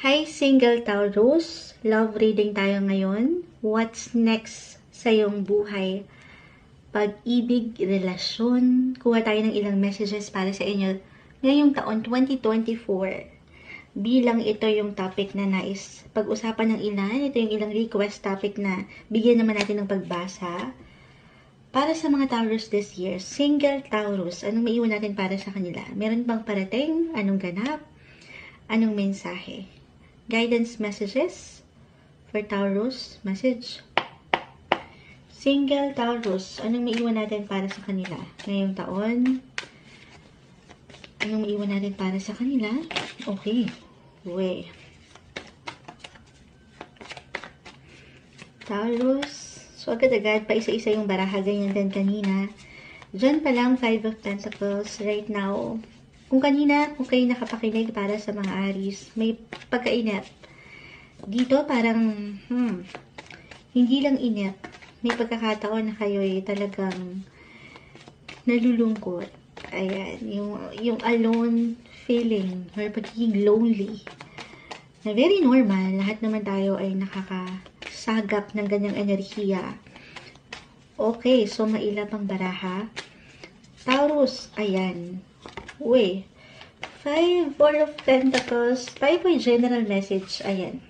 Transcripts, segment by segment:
Hi, single Taurus. Love reading tayo ngayon. What's next sa iyong buhay? Pag-ibig, relasyon. Kuha tayo ng ilang messages para sa inyo ngayong taon 2024. Bilang ito yung topic na nais pag-usapan ng ilan, ito yung ilang request topic na bigyan naman natin ng pagbasa. Para sa mga Taurus this year, single Taurus, anong maiwan natin para sa kanila? Meron bang parating? Anong ganap? Anong mensahe? Guidance messages for Taurus message. Single Taurus, anong maiwan natin para sa kanila ngayong taon? Anong maiwan natin para sa kanila? Okay. We. Taurus, So, agad-agad, pa isa-isa yung baraha, ganyan din kanina. Diyan pa lang, Five of Pentacles, right now. Kung kanina, kung kayo nakapakinig para sa mga Aries, may pagkainip. Dito, parang, hmm, hindi lang inip. May pagkakataon na kayo ay talagang nalulungkot. Ayan, yung, yung alone feeling or pagiging lonely. Na very normal, lahat naman tayo ay nakaka sagap ng ganyang enerhiya. Okay, so maila pang baraha. Taurus, ayan. Uy, Five, Four of Pentacles. Five po general message. Ayan.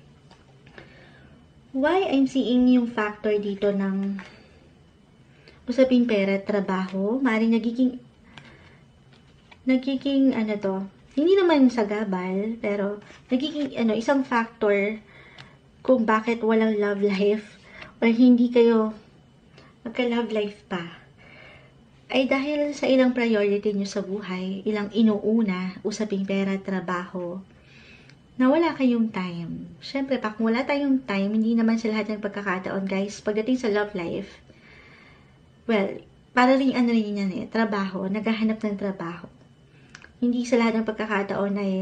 Why I'm seeing yung factor dito ng usaping pera, trabaho. Maaaring nagiging nagiging ano to, hindi naman sa gabal, pero nagiging ano, isang factor kung bakit walang love life or hindi kayo magka-love life pa ay dahil sa ilang priority nyo sa buhay, ilang inuuna, usaping pera, trabaho, na wala kayong time. Siyempre, pa kung wala tayong time, hindi naman sa lahat ng pagkakataon, guys, pagdating sa love life, well, para rin ano rin yan eh, trabaho, naghahanap ng trabaho. Hindi sa lahat ng pagkakataon ay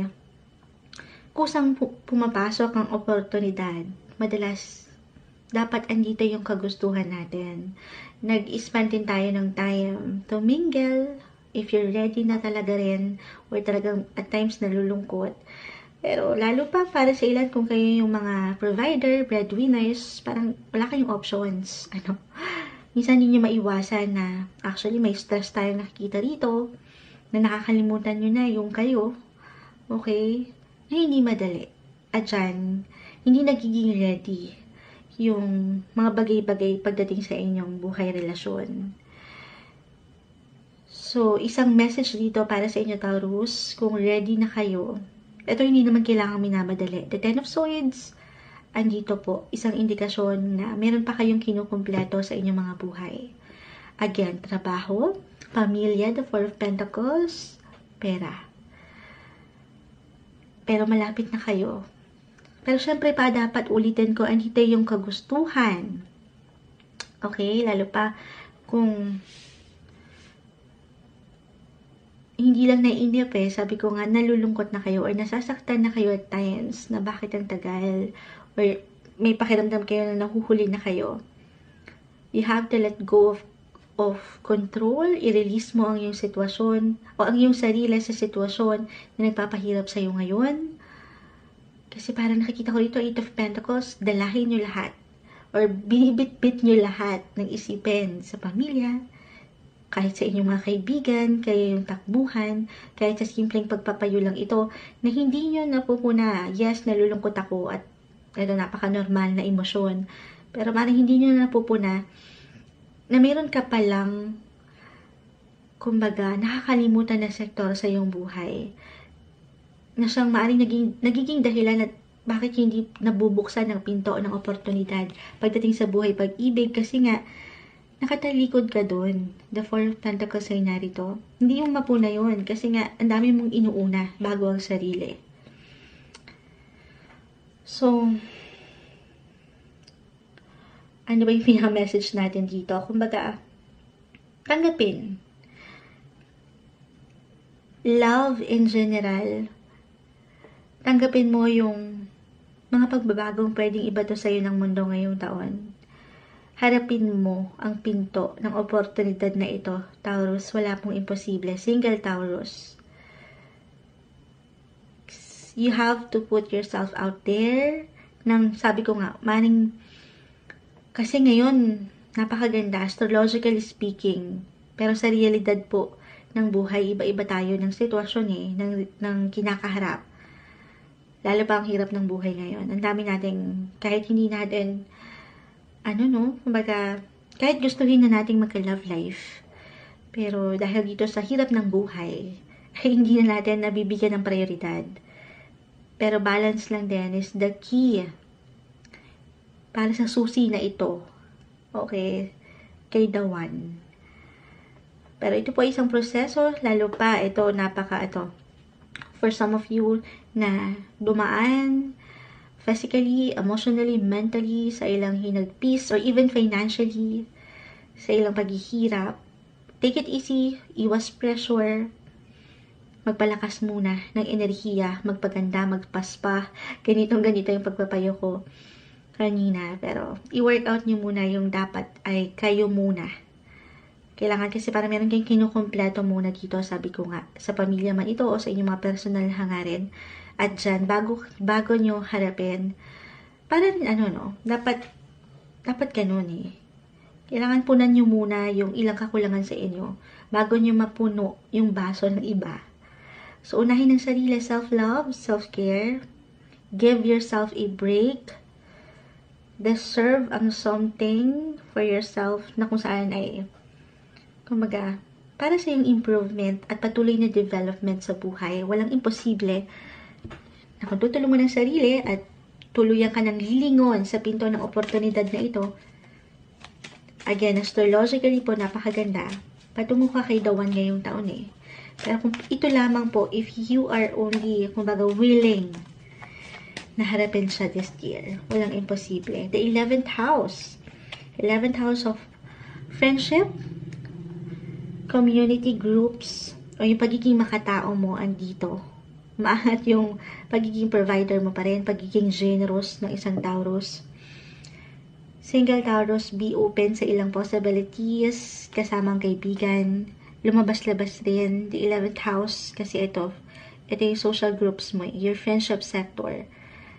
kusang pumapasok ang oportunidad, madalas dapat andito yung kagustuhan natin. Nag-spend din tayo ng time to mingle, if you're ready na talaga rin, or talagang at times nalulungkot. Pero lalo pa para sa ilan kung kayo yung mga provider, breadwinners, parang wala kayong options. Ano? Minsan hindi nyo maiwasan na actually may stress tayong nakikita rito na nakakalimutan nyo na yung kayo. Okay? na hindi madali. At dyan, hindi nagiging ready yung mga bagay-bagay pagdating sa inyong buhay relasyon. So, isang message dito para sa inyo, Taurus, kung ready na kayo. Ito hindi naman kailangan minamadali. The Ten of Swords, andito po, isang indikasyon na meron pa kayong kinukumpleto sa inyong mga buhay. Again, trabaho, pamilya, the Four of Pentacles, pera pero malapit na kayo. Pero syempre pa, dapat ulitin ko, andito yung kagustuhan. Okay? Lalo pa, kung hindi lang naiinip eh, sabi ko nga, nalulungkot na kayo or nasasaktan na kayo at times na bakit ang tagal or may pakiramdam kayo na nahuhuli na kayo. You have to let go of of control, i-release mo ang iyong sitwasyon o ang iyong sarili sa sitwasyon na nagpapahirap sa iyo ngayon. Kasi parang nakikita ko dito, Eight of Pentacles, dalahin nyo lahat. Or binibit-bit nyo lahat ng isipin sa pamilya, kahit sa inyong mga kaibigan, kaya yung takbuhan, kahit sa simpleng pagpapayo lang ito, na hindi nyo napupuna, yes, nalulungkot ako at ito napaka-normal na emosyon. Pero parang hindi nyo napupuna na meron ka palang kumbaga, nakakalimutan na sektor sa iyong buhay na siyang maaaring naging, nagiging dahilan at bakit hindi nabubuksan ng pinto ng oportunidad pagdating sa buhay pag-ibig kasi nga nakatalikod ka doon. The Four of Pentacles ay narito. Hindi yung mapuna yun kasi nga ang dami mong inuuna bago ang sarili. So, ano ba yung pinaka-message natin dito? Kumbaga, tanggapin. Love in general. Tanggapin mo yung mga pagbabagong pwedeng iba to sa'yo ng mundo ngayong taon. Harapin mo ang pinto ng oportunidad na ito, Taurus. Wala pong imposible. Single Taurus. you have to put yourself out there. Nang sabi ko nga, maning, kasi ngayon, napakaganda, astrologically speaking. Pero sa realidad po ng buhay, iba-iba tayo ng sitwasyon eh, ng, ng kinakaharap. Lalo pa ang hirap ng buhay ngayon. Ang dami nating, kahit hindi natin, ano no, kumbaga, kahit gustuhin na nating magka-love life, pero dahil dito sa hirap ng buhay, ay hindi na natin nabibigyan ng prioridad. Pero balance lang din is the key para sa susi na ito. Okay, kay the one. Pero ito po isang proseso, lalo pa ito napaka ito. For some of you na dumaan physically, emotionally, mentally sa ilang hinagpis or even financially sa ilang paghihirap, take it easy, iwas pressure, magpalakas muna ng enerhiya, magpaganda, magpaspa. Ganitong ganito yung pagpapayo ko kanina. Pero, i-workout nyo muna yung dapat ay kayo muna. Kailangan kasi para meron kayong kinukumpleto muna dito, sabi ko nga, sa pamilya man ito o sa inyong mga personal hangarin. At dyan, bago, bago nyo harapin, parang ano no, dapat, dapat ganun eh. Kailangan punan nyo muna yung ilang kakulangan sa inyo bago nyo mapuno yung baso ng iba. So, unahin ng sarili, self-love, self-care, give yourself a break, deserve ang something for yourself na kung saan ay, kumaga, para sa yung improvement at patuloy na development sa buhay. Walang imposible na kung tutulong ng sarili at tuluyan ka ng lilingon sa pinto ng oportunidad na ito, again, astrologically po, napakaganda. Patungo ka kay Dawan ngayong taon eh. Pero kung ito lamang po, if you are only, kumbaga, willing na harapin siya this year. Walang imposible. The 11th house. 11th house of friendship, community groups, o yung pagiging makatao mo andito. Maangat yung pagiging provider mo pa rin, pagiging generous ng isang Taurus. Single Taurus, be open sa ilang possibilities, kasamang kaibigan, lumabas-labas din, the 11th house, kasi ito, ito yung social groups mo, your friendship sector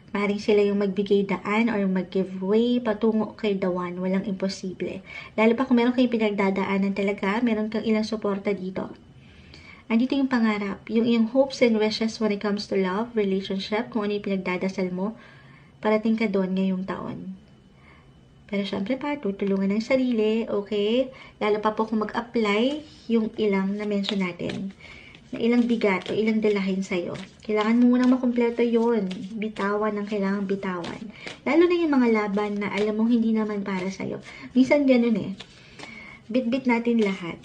Maring sila yung magbigay daan or mag-giveaway patungo kay one. Walang imposible. Lalo pa kung meron kayong pinagdadaanan talaga, meron kang ilang suporta dito. Andito yung pangarap, yung iyong hopes and wishes when it comes to love, relationship, kung ano yung pinagdadasal mo, parating ka doon ngayong taon. Pero syempre pa, tutulungan ng sarili, okay? Lalo pa po kung mag-apply yung ilang na mention natin na ilang bigat o ilang dalahin sa'yo. Kailangan mo munang makumpleto yon Bitawan ang kailangan bitawan. Lalo na yung mga laban na alam mong hindi naman para sa'yo. Minsan ganun eh. Bit-bit natin lahat.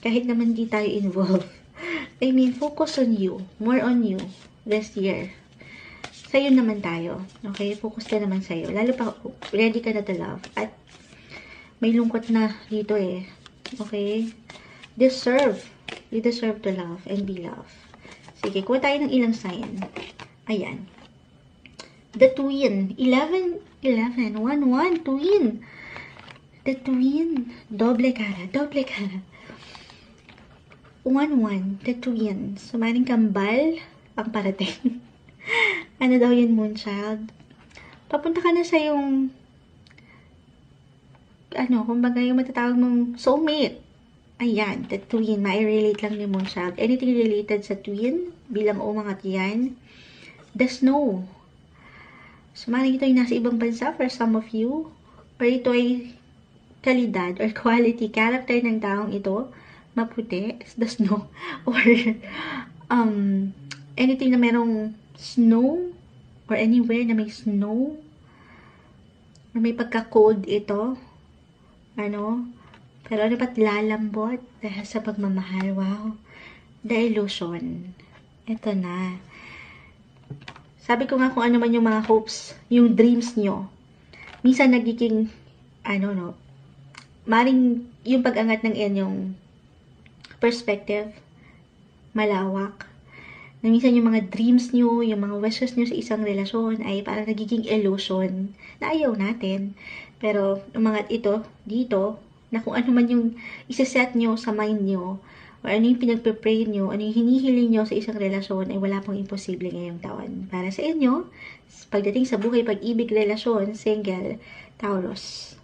Kahit naman di tayo involved. I mean, focus on you. More on you this year. Sa'yo naman tayo. Okay? Focus ka naman sa'yo. Lalo pa, ready ka na to love. At may lungkot na dito eh. Okay? Deserve You deserve to love and be loved. Sige, kuha tayo ng ilang sign. Ayan. The twin. 11, 11, 1, 1, twin. The twin. Doble cara, doble cara. 1, 1, the twin. Sumaring kambal ang parating. ano daw yun, Moonchild? Papunta ka na sa yung ano, kumbaga yung matatawag mong soulmate. Ayan, the twin. Mai-relate lang ni Moonchild. Anything related sa twin, bilang umangat yan. The snow. So, maaaring ito ay nasa ibang bansa for some of you. Or ito ay kalidad or quality character ng taong ito. Maputi, the snow. Or um, anything na merong snow or anywhere na may snow or may pagka-cold ito. Ano? Pero ano ba't lalambot dahil sa pagmamahal? Wow. The illusion. Ito na. Sabi ko nga kung ano man yung mga hopes, yung dreams nyo. Minsan nagiging, ano no, maring yung pag-angat ng inyong perspective, malawak. Na minsan yung mga dreams nyo, yung mga wishes nyo sa isang relasyon ay parang nagiging illusion na ayaw natin. Pero umangat ito, dito, na kung ano man yung isa-set nyo sa mind nyo, o ano yung pinagpe-pray nyo, ano yung hinihiling nyo sa isang relasyon, ay wala pong imposible ngayong taon. Para sa inyo, pagdating sa buhay, pag-ibig, relasyon, single, Taurus.